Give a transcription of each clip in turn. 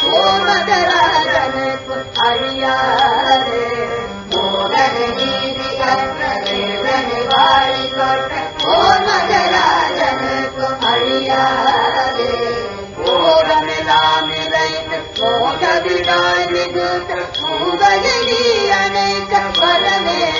कोमदराजन अरियारे मोहन गिरि कर्णे वाणी कर कोमदराजन अरियारे। मोहन नाम रैन मोहन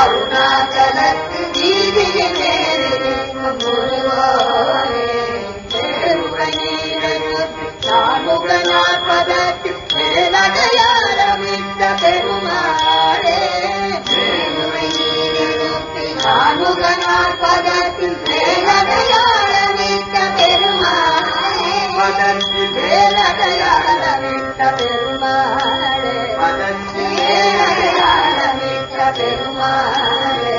தழைக்கவே அருணாச்சலத்து பெருமாளே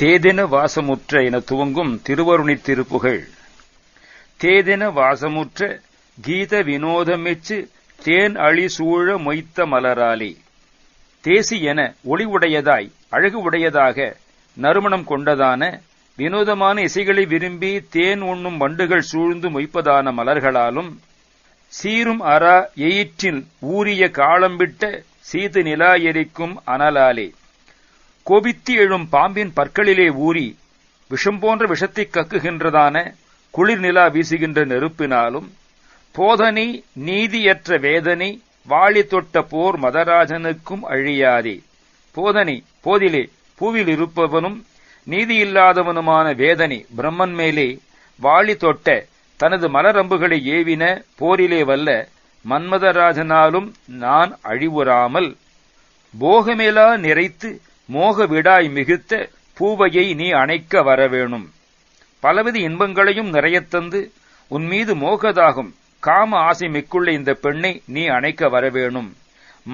தேதென வாசமுற்ற என துவங்கும் திருவருணித் திருப்புகள். தேதென வாசமுற்ற கீத வினோதமெச்சு தேன் அழி சூழ மொய்த்த மலராலே. தேசி என ஒளி உடையதாய் அழகு உடையதாக நறுமணம் கொண்டதான வினோதமான இசைகளை விரும்பி தேன் உண்ணும் வண்டுகள் சூழ்ந்து மொய்ப்பதான மலர்களாலும் சீரும் அரா எயிற்றில் ஊறிய காலம்பிட்ட சீது நிலா எரிக்கும் அனலாலே. கோபித்து எழும் பாம்பின் பற்களிலே ஊறி விஷம் போன்ற விஷத்தைக் கக்குகின்றதான குளிர் நிலா வீசுகின்ற நெருப்பினாலும் போதனை நீதியற்ற வேதனை வாளி தொட்ட போர் மதராஜனுக்கும் அழியாதே. போதனை போதிலே பூவில் இருப்பவனும் நீதியில்லாதவனுமான வேதனை பிரம்மன் மேலே வாளி தொட்ட தனது மலரம்புகளை ஏவின போரிலே வல்ல மன்மதராஜனாலும் நான் அழிவுறாமல் போகமேலா நிறைத்து மோக விடாய் மிகுத்த பூவையை நீ அணைக்க வரவேணும். பலவித இன்பங்களையும் நிறையத்தந்து உன் மீது மோகதாகும் காம ஆசை மிக்குள்ள இந்த பெண்ணை நீ அணைக்க வரவேணும்.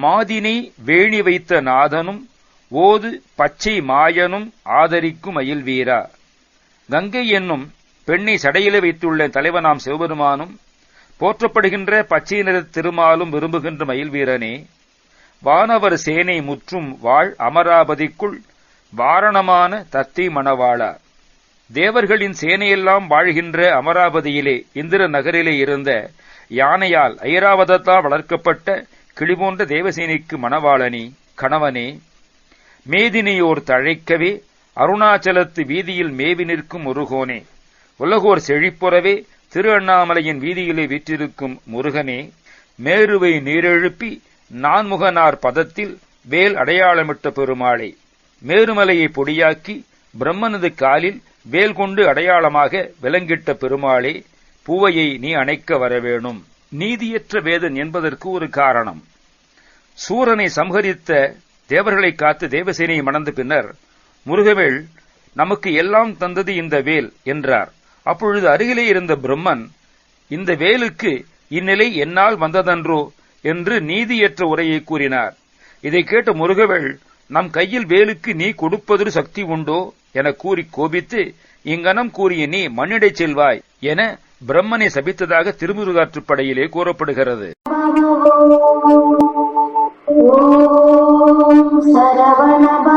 மாதினி வேணி வைத்த நாதனும் ஓது பச்சை மாயனும் ஆதரிக்கும் மயில் வீரா. கங்கை என்னும் பெண்ணை சடையிலே வைத்துள்ள தலைவனாம் சிவபெருமானும் போற்றப்படுகின்ற பச்சை நிற திருமாலும் விரும்புகின்ற மயில் வீரனே வானவர் சேனை முற்றும் வாழ் அமராவதிக்குள் வாரணமான தத்தை மணவாளா. தேவர்களின் சேனையெல்லாம் வாழ்கின்ற அமராவதியிலே இந்திர நகரிலே இருந்த யானையால் ஐராவதத்தால் வளர்க்கப்பட்ட கிளிபோன்ற தேவசேனைக்கு மணவாளனி கணவனே மேதினியோர் தழைக்கவே அருணாச்சலத்து வீதியில் மேவி நிற்கும் முருகோனே. உலகோர் செழிப்புறவே திரு அண்ணாமலையின் வீதியிலே வீற்றிருக்கும் முருகனே மேருவை நீரெழுப்பி நான்முகனார் பதத்தில் வேல் அடையாளமிட்ட பெருமாளே. மேருமலையை பொடியாக்கி பிரம்மனது காலில் வேல் கொண்டு அடையாளமாக விலங்கிட்ட பெருமாளே பூவையை நீ அணைக்க வரவேணும். நீதியற்ற வேதன் என்பதற்கு ஒரு காரணம். சூரனை சம்ஹரித்த தேவர்களை காத்து தேவசேனையை மணந்த பின்னர் முருகவேள் நமக்கு எல்லாம் தந்தது இந்த வேல் என்றார். அப்பொழுது அருகிலே இருந்த பிரம்மன் இந்த வேலுக்கு இந்நிலை என்னால் வந்ததன்றோ? என்று நீதியற்ற உரையை கூறினார். இதை கேட்ட முருகவேள் நம் கையில் வேலுக்கு நீ கொடுப்பதொரு சக்தி உண்டோ? என கூறி கோபித்து இங்கனம் கூறிய நீ மண்ணிடை செல்வாய் என பிரம்மனை சபித்ததாக திருமுருகாற்றுப்படையிலே கூறப்படுகிறது. சரவணப